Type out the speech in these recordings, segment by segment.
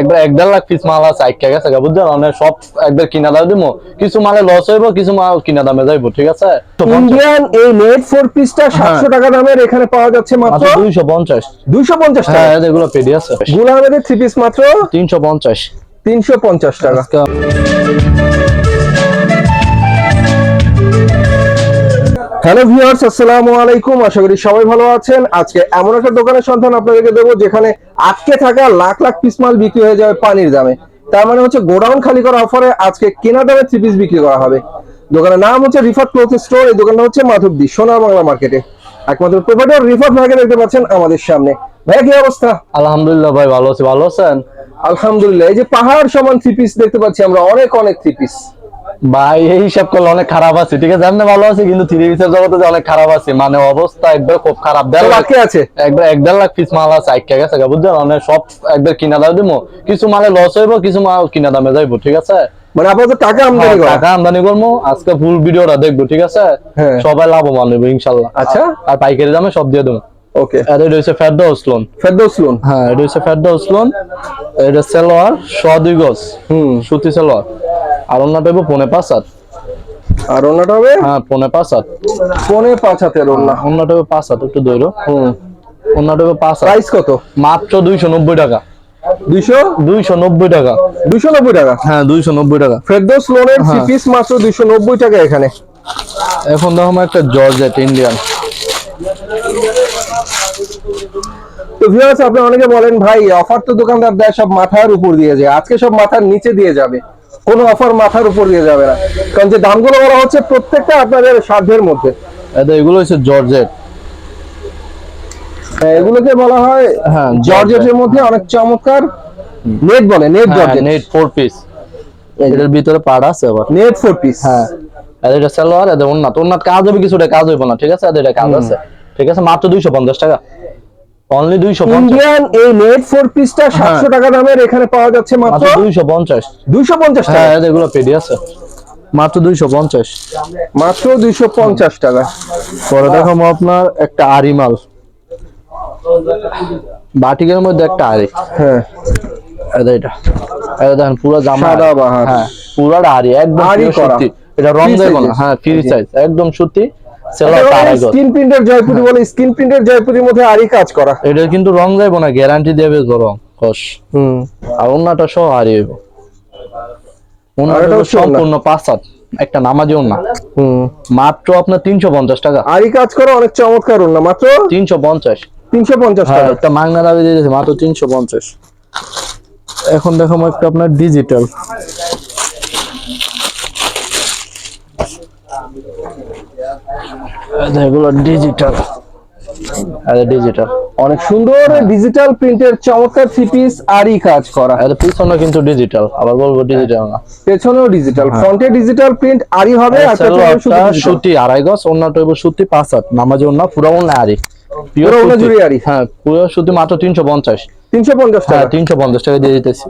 একবার এক দেড় লাখ পিস মাল আছে আইকা গেছে বুঝছেন? মানে সব একবার কিনা দাম দিবো। কিছু মালে লস হইব কিছু মাল কিনা দামে যাইব ঠিক আছে? ইন্ডিয়ান এই নেট ফোর পিসটা সাতশো টাকা দামের এখানে পাওয়া যাচ্ছে মাত্র মাত্র দুইশো পঞ্চাশ। দুইশো পঞ্চাশ টাকা। হ্যাঁ এগুলো পেডি আছে। গুল আহমেদের থ্রি পিস মাত্র তিনশো পঞ্চাশ। তিনশো পঞ্চাশ টাকা। হ্যালো ভিউয়ার্স আসসালামু আলাইকুম। আশা করি সবাই ভালো আছেন। আজকে এমন একটা দোকানের সন্ধান আপনাদেরকে দেবো যেখানে আটকে থাকা লাখ লাখ পিস মাল বিক্রি হয়ে যাবে পানির দামে। তার মানে হচ্ছে গোডাউন খালি করা অফারে আজকে কেনা দামে থ্রি পিস বিক্রি করা হবে। দোকানের নাম হচ্ছে রিফাত ক্লোথ স্টোর এই দোকানটা হচ্ছে মাধবদী সোনার বাংলা মার্কেটে। একমাত্র প্রোভাইডার রিফাত ভাইকে দেখতে পাচ্ছেন আমাদের সামনে। ভাইয়া কি অবস্থা? আলহামদুলিল্লাহ ভাই ভালো আছি। ভালো আছেন? আলহামদুলিল্লাহ এই যে পাহাড় সমান থ্রি পিস দেখতে পাচ্ছি আমরা অনেক অনেক থ্রি পিস ভাই এই হিসাব করলে অনেক খারাপ আছে। ঠিক আছে এমনি ভালো আছে কিন্তু থ্রি পিসের জগতে যে অনেক খারাপ আছে মানে অবস্থা একবার খুব খারাপ। দেড় লাখ আছে? একবার এক দেড় লাখ পিস মাল আছে আইকা গেছে গা, বুঝছেন? মানে সব একবার কিনা দাম দিমো। কিছু মালে লস হইব কিছু মাল কিনা দামে যাইবো ঠিক আছে? মানে আপাতত টাকা আমদানি করা। টাকা আমদানি করব আজকে ফুল ভিডিওটা দেখব ঠিক আছে? হ্যাঁ। সবাই লাভবান হইব ইনশাল্লাহ। আচ্ছা। আর পাইকারি দামে সব দিয়ে দেবো ওকে। আর এটা হচ্ছে ফেরদৌস লোন ফেরদৌস লোন হ্যাঁ এটা হচ্ছে ফেরদৌস লোন এটা সেলোয়ার শ দুই গজ। হুম। সুতি সেলোয়ার আর অন্যটা পনে পাঁচ হাত। আর হবে? হ্যাঁ পনে পাঁচ হাত। পনে পাঁচ হাতের অন্যটা হইব পাঁচ হাত একটু দৈর হুম। অন্যটা হইব পাঁচ হাত। প্রাইস কত? মাত্র দুইশো নব্বই টাকা। দুইশো? দুইশো নব্বই টাকা। দুইশো নব্বই টাকা? হ্যাঁ দুইশো নব্বই টাকা। ফেরদৌস লোনের হ্যাঁ। পিস মাত্র দুইশো নব্বই টাকা এখানে। এখন দেখো আমার একটা জর্জেট ইন্ডিয়ান তো ভিউয়ার্স অনেকে বলেন ভাই অফার তো দোকানদার দেয় সব মাথার উপর দিয়ে যায়। আজকে সব মাথার নিচে দিয়ে যাবে। কোনো অফার মাথার উপর দিয়ে যাবে না। কারণ যে দামগুলো বলা হচ্ছে প্রত্যেকটা আপনাদের সাধ্যের মধ্যে। এগুলো হচ্ছে জর্জেট। হ্যাঁ, এগুলোকে বলা হয় হ্যাঁ জর্জেটের মধ্যে অনেক চমৎকার নেট বলে net georgette. Net four piece এটার ভিতরে পাড় আছে আবার। নেট ফোর পিস হ্যাঁ। আর এটা সালোয়ার এদের উন্নত। উন্নত কাজ হবে কিছুটা কাজ হইব না ঠিক আছে? এটা কাজ আছে। ঠিক আছে মাত্র দুইশো পঞ্চাশ টাকা। অনলি দুইশো পঞ্চাশ। ইন্ডিয়ান এই নেট ফোর পিসটা সাতশো টাকা দামের এখানে পাওয়া যাচ্ছে মাত্র মাত্র দুইশো পঞ্চাশ। দুইশো পঞ্চাশ হ্যাঁ টাকা। এদের এগুলো পেডি আছে। মাত্র দুইশো পঞ্চাশ। মাত্র দুইশো পঞ্চাশ টাকা। পরে দেখাবো আপনার একটা আরি মাল। বাটিকের মধ্যে একটা আরি হ্যাঁ। এটা। এটা দেখেন পুরো জামা। সাদা বাহার। হ্যাঁ পুরাটা আরি একদম আরি করা। এটা রং দেবো না হ্যাঁ ফ্রি সাইজ একদম সুতি। সেলার আড়াই গজ স্ক্রিন প্রিন্টের জয়পুরি বলে স্ক্রিন প্রিন্টের জয়পুরির মধ্যে আরই কাজ করা। এটা কিন্তু রং যাইবো না গ্যারান্টি দেবে রং কস। হুম। আর সহ। সম্পূর্ণ পাঁচ হাত একটা না মাত্র আপনার তিনশো পঞ্চাশ টাকা। আরই কাজ করা অনেক চমৎকার না মাত্র তিনশো পঞ্চাশ। তিনশো পঞ্চাশ হ্যাঁ টাকা। একটা মাংনা দাবি দিয়েছে মাত্র তিনশো পঞ্চাশ। এখন দেখাবো একটা আপনার ডিজিটাল এগুলো ডিজিটাল ডিজিটাল অনেক সুন্দর ডিজিটাল প্রিন্টের চমৎকার থ্রি পিস আরই কাজ করা। আরে পিছনে কিন্তু ডিজিটাল আবার বলব ডিজিটাল না। পেছনেও ডিজিটাল ফ্রন্টে ডিজিটাল প্রিন্ট আরই হবে আর পেছনে। সুতি আড়াই গজ অন্যটা হইব সুতি পাঁচ হাত নামাজি অন্য পুরো অন্য পুরো ওড়না সুতি। জুড়ে আড়ি। হ্যাঁ পুরো সুতি মাত্র তিনশো পঞ্চাশ। তিনশো পঞ্চাশ হ্যাঁ টাকা টাকা দিয়ে দিতেছি।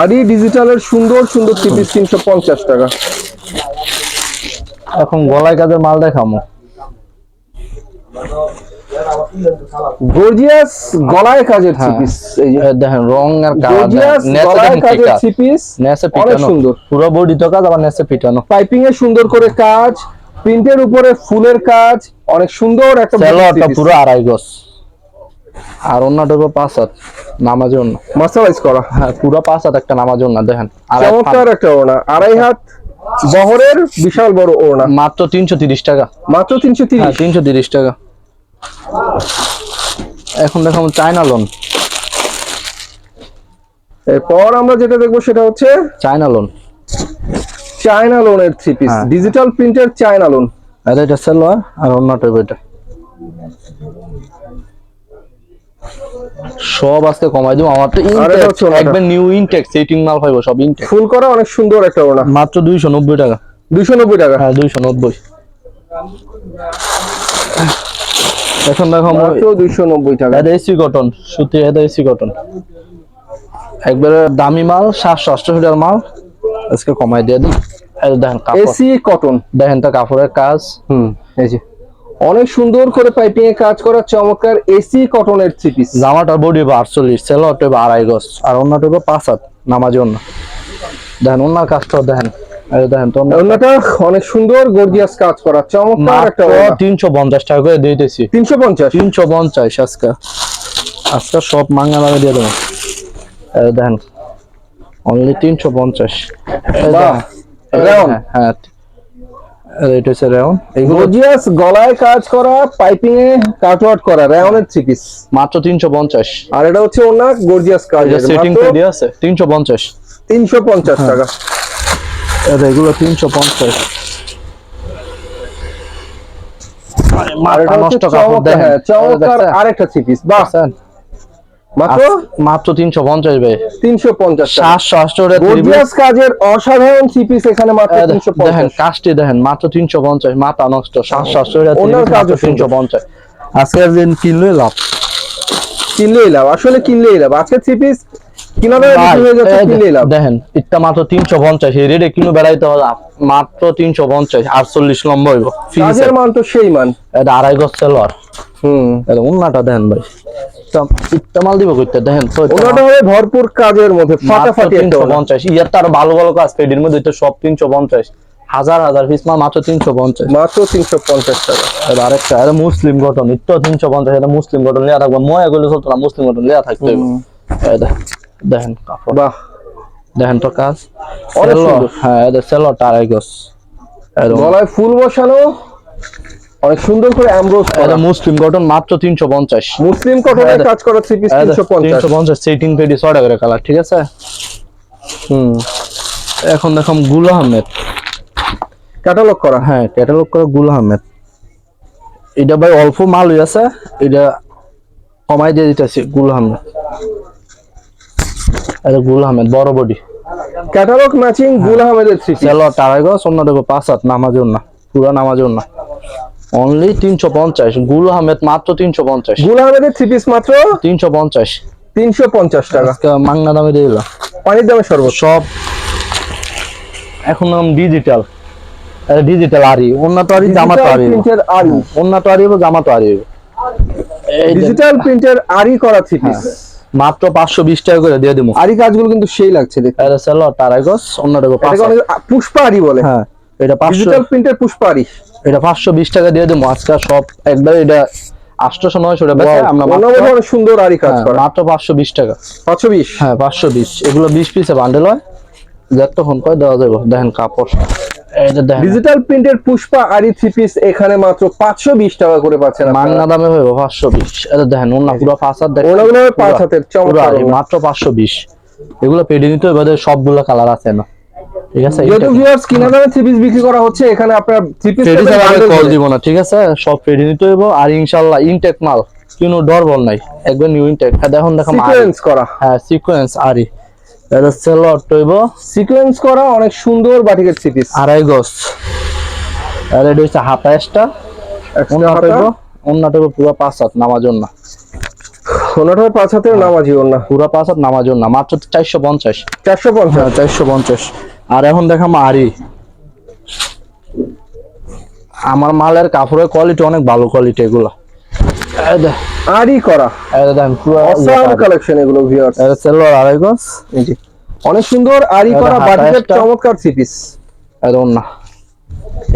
আরই ডিজিটালের সুন্দর সুন্দর থ্রি পিস তিনশো পঞ্চাশ টাকা। এখন গলায় কাজের মাল দেখামো? গর্জিয়াস গলায় কাজের হ্যাঁ। এই যে দেখেন রং আর কালার গলায় কাজের নেসে পিটানো। সুন্দর। পুরো বডি তো কাজ আবার নেসে পিটানো। পাইপিং এ সুন্দর করে কাজ প্রিন্টের উপরে ফুলের কাজ অনেক সুন্দর একটা সেলোয়ারটা পুরো আড়াই গজ। আর অন্যটা হইব পাঁচ হাত নামাজি অন্য। মার্শালাইজ করা। হ্যাঁ পুরো পাঁচ হাত একটা নামাজি অন্য দেখেন। চমৎকার একটা ওড়না। আড়াই হাত। বহরের বিশাল বড় ওড়না। মাত্র তিনশো তিরিশ টাকা। মাত্র তিনশো হ্যাঁ তিরিশ তিনশো তিরিশ টাকা। এখন দেখাবো চায়না লোন। এরপর আমরা যেটা দেখব সেটা হচ্ছে চায়না লোন। চায়না লোনের থ্রি পিস হ্যাঁ। ডিজিটাল প্রিন্টের চায়না লোন। আর এটা সেলোয়ার আর অন্যটা এটা। সব আজকে কমাই দিব। আমার তো। একবার নিউ ইনটেক সেটিং মাল পাইবো সব ইনটেক ফুল করা অনেক সুন্দর একটা ওড়না। মাত্র দুইশো নব্বই টাকা। দুইশো নব্বই টাকা? হ্যাঁ দুইশো নব্বই। এখন দেখো মাত্র দুইশো নব্বই টাকা। এটা এসি কটন সুতি এটা এসি কটন একবারে দামি মাল সাতশো অষ্টআশি টাকার মাল। আজকে কমাই দিয়ে দিই। এই দেখেন এসি কটন দেখেন তো কাপড়ের কাজ। হুম এই যে। অনেক সুন্দর করে পাইপিং এ কাজ করা চমৎকার এসি কটনের থ্রি পিস জামাটার বডি বা আটচল্লিশ সেলোয়ার টেবে আড়াই গজ আর অন্য টেবে পাঁচ হাত নামাজ অন্য দেখেন অন্য কাজটা দেখেন দেখেন তো অন্যটা অনেক সুন্দর গর্জিয়াস কাজ করা চমৎকার একটা তিনশো পঞ্চাশ টাকা করে দিতেছি। তিনশো পঞ্চাশ? তিনশো পঞ্চাশ আজকে। আজকে সব মাঙ্গা দিয়ে দেখেন অনলি তিনশো পঞ্চাশ। হ্যাঁ এটা হচ্ছে রেওন গর্জিয়াস গলায় কাজ করা পাইপিং এ কাটওয়ার্ট করা রায়নের থ্রি পিস মাত্র তিনশো পঞ্চাশ। আর এটা হচ্ছে অন্য গর্জিয়াস কাজ সেটিং পেডি আছে তিনশো পঞ্চাশ। তিনশো পঞ্চাশ হ্যাঁ। টাকা। এটা চমৎকার দেখেন। হ্যাঁ, আরেকটা থ্রি পিস বাহ? মাত্র? মাত্র তিনশো পঞ্চাশ ভাই। তিনশো পঞ্চাশ টাকা। সাতশো আটশো গর্জিয়াস কাজের অসাধারণ থ্রি এখানে মাত্র তিনশো দেখেন পঞ্চাশ। কাজটি দেখেন মাত্র তিনশো পঞ্চাশ মাথা নষ্ট সাতশো ওনার কাজও তিনশো পঞ্চাশ। আজকের দিন কিনলে লাভ। কিনলেই লাভ আসলে কিনলেই লাভ। আজকে থ্রি পিস কিনা দামে বিক্রি হয়ে যাচ্ছে কিনলেই লাভ। দেখেন ইটটা মাত্র তিনশো পঞ্চাশ এই রেটে কিনো বেড়াইতে হবে মাত্র তিনশো পঞ্চাশ আটচল্লিশ নম্বর কাজের মান তো সেই মান। এটা আড়াই গজ সেলোয়ার হুম। এটা উন্নাটা দেখেন ভাই। ইটটা- ইটটা মাল দিব করতে দেখেন তো হবে ভরপুর কাজের মধ্যে ফাটাফাটি একটা তিনশো ওনা। পঞ্চাশ। ভালো ভালো কাজ পেডির মধ্যে তো সব তিনশো পঞ্চাশ। হাজার হাজার পিস মাল মাত্র তিনশো পঞ্চাশ। মাত্র তিনশো পঞ্চাশ টাকা। এবার আরেকটা এটা মুসলিম গঠন তিনশো পঞ্চাশ এটা মুসলিম গঠন লিয়া থাকবে ময়া গুলো চলতো না মুসলিম গঠন লিয়া থাকতে দেখেন কাপড়। বাহ। দেখেন তো কাজ। অনেক সুন্দর। হ্যাঁ এটা গলায় ফুল বসানো। অনেক সুন্দর করে এটা মুসলিম গঠন মাত্র তিনশো পঞ্চাশ। মুসলিম কটনের এটা- কাজ করা থ্রি পিস তিনশো পঞ্চাশ। তিনশো পঞ্চাশ সেইটিং পেডি ছটা করে কালার ঠিক আছে? হুম। এখন দেখুন গুল আহমেদ। ক্যাটালগ করা। হ্যাঁ ক্যাটালগ করে গুল আহমেদ। এটা ভাই অল্প মাল হয়ে আছে এটা কমাই দিয়ে দিতেছি গুল আহমেদ। এটা গুল আহমেদ বড় বডি ক্যাটালগ ম্যাচিং গুল আহমেদের থ্রি পিস সেলো টারাই গছ অন্য দেবো পাঁচ হাত নামাজুন না পুরা নামাজুন না অনলি তিনশো পঞ্চাশ। গুল আহমেদ মাত্র তিনশো পঞ্চাশ। গুল আহমেদের থ্রি পিস মাত্র? তিনশো পঞ্চাশ। তিনশো পঞ্চাশ টাকা। মাংনা দামে দিয়ে দিলাম। পানির দামে সর্বোচ্চ। সব এখন নাম ডিজিটাল ডিজিটাল আরি। অন্য তো আরি জামা তো আরি। প্রিন্টের আরি। অন্য তো আরি হইবো, জামা তো আরি। ডিজিটাল প্রিন্টের আরি করা থ্রি পিস মাত্র পাঁচশো বিশ টাকা করে দিয়ে দিব আরি কাজগুলো কিন্তু সেই লাগছে দেখতে। সেলো টারাই অন্য পুষ্পা আরি বলে। হ্যাঁ এটা পাঁচশো ডিজিটাল প্রিন্টের পুষ্পা আরি। এটা পাঁচশো বিশ টাকা দিয়ে দেবো। আজকে সব একবার এটা আটশোশো নয়শো টাকা। আমরা সুন্দর আরি কাজ হ্যাঁ, করা। মাত্র পাঁচশো বিশ টাকা। পাঁচশো বিশ? হ্যাঁ পাঁচশো বিশ। এগুলো বিশ পিসে বান্ডেল হয়। যতক্ষণ কয় দেওয়া যাবে। দেখেন কাপড়। ডিজিটাল প্রিন্টের পুষ্পা আরি থ্রি পিস এখানে মাত্র পাঁচশো বিশ টাকা করে পাচ্ছেন আপনারা। মাংনা দামে হইব পাঁচশো বিশ। এটা দেখেন ওনা পুরো পাঁচ হাত দেখেন। ওনাগুলো পাঁচ হাতের, চমৎকার। মাত্র পাঁচশো বিশ। এগুলো পেডি নিতে হবে সবগুলো কালার আছে না। ঠিক আছে? যেহেতু ভিউয়ার্স কিনা দামে থ্রি পিস বিক্রি করা হচ্ছে এখানে আপনার থ্রি পিস কল দিব না ঠিক আছে? সব নিতে হইব আর ইনশাল্লাহ ইনটেক মাল কোনো ডর বল নাই নিউ ইনটেক হ্যাঁ দেখো সিকোয়েন্স করা। হ্যাঁ সিকোয়েন্স আরি। এটা সেলর টইব সিকোয়েন্স করা অনেক সুন্দর বাটিকের থ্রি পিস আড়াই গজ। আর এটা হচ্ছে হাতা এক্সট্রা অন্য টইব অন্য টইব পুরো পাঁচ হাত নামাজন না ওনাটা পাঁচ হাতের নামাজি ওনা পুরো পাঁচ হাত নামাজন না মাত্র চারশো পঞ্চাশ। চারশো পঞ্চাশ। হ্যাঁ চারশো পঞ্চাশ। আর এখন দেখাম আরি আমার মালের কাপড়ের কোয়ালিটি অনেক ভালো কোয়ালিটি এগুলো। এই আরি করা। পুরো অসাম কালেকশন এগুলো ভিউয়ার্স এটা সেলর আড়াই গজ। অনেক সুন্দর আরি করা বাটিকের। চমৎকার থ্রি পিস একদম না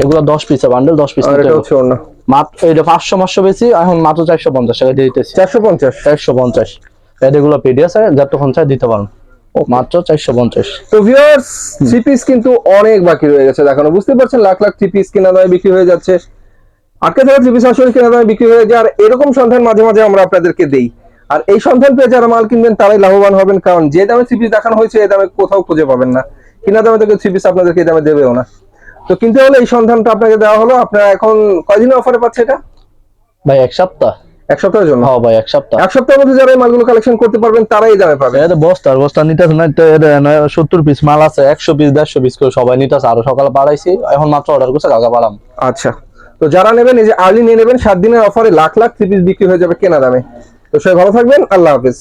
এগুলো দশ পিসে বান্ডেল দশ পিস আর এটা হচ্ছে ওনা মাত্র এটা পাঁচশো পাঁচশো বেশি এখন মাত্র চারশো পঞ্চাশ টাকা দিতেছি। চারশো পঞ্চাশ। চারশো পঞ্চাশ। এগুলো পেডি আছে যতক্ষণ চাই দিতে পারেন মাত্র চারশো পঞ্চাশ। তো ভিউয়ার্স থ্রি পিস কিন্তু অনেক বাকি রয়ে গেছে দেখানো। বুঝতে পারছেন লাখ লাখ থ্রি পিস কেনা দামে বিক্রি হয়ে যাচ্ছে। আটকে থাকা থ্রি পিস আসলে কেনা দামে বিক্রি হয়ে যায় আর এরকম সন্ধান মাঝে মাঝে আমরা আপনাদেরকে দেই। আর এই সন্ধান পেয়ে যারা মাল কিনবেন তারাই লাভবান হবেন কারণ যে দামে থ্রি পিস দেখানো হয়েছে এই দামে কোথাও খুঁজে পাবেন না। কিনা দামে থেকে থ্রি পিস আপনাদেরকে এই দামে দেবেও না। তো কিনতে হলে এই সন্ধানটা আপনাকে দেওয়া হলো। আপনারা এখন কয়দিনের অফারে পাচ্ছে এটা? ভাই এক সপ্তাহ। এক সপ্তাহের জন্য? হ্যাঁ ভাই এক সপ্তাহ। এক সপ্তাহের মধ্যে যারা এই মালগুলো কালেকশন করতে পারবেন তারাই দামে পাবেন এটা বস্তা বস্তা নিতেছে না সত্তর পিস মাল আছে একশো পিস দেড়শো পিস করে সবাই নিতেছে। আরও সকালে পাড়াইছি এখন মাত্র অর্ডার করছে কালকে পাড়াম আচ্ছা। তো যারা নেবেন এই যে আর্লি নিয়ে নেবেন সাত দিনের অফারে লাখ লাখ থ্রি পিস বিক্রি হয়ে যাবে কেনা দামে। তো সবাই ভালো থাকবেন আল্লাহ হাফিজ।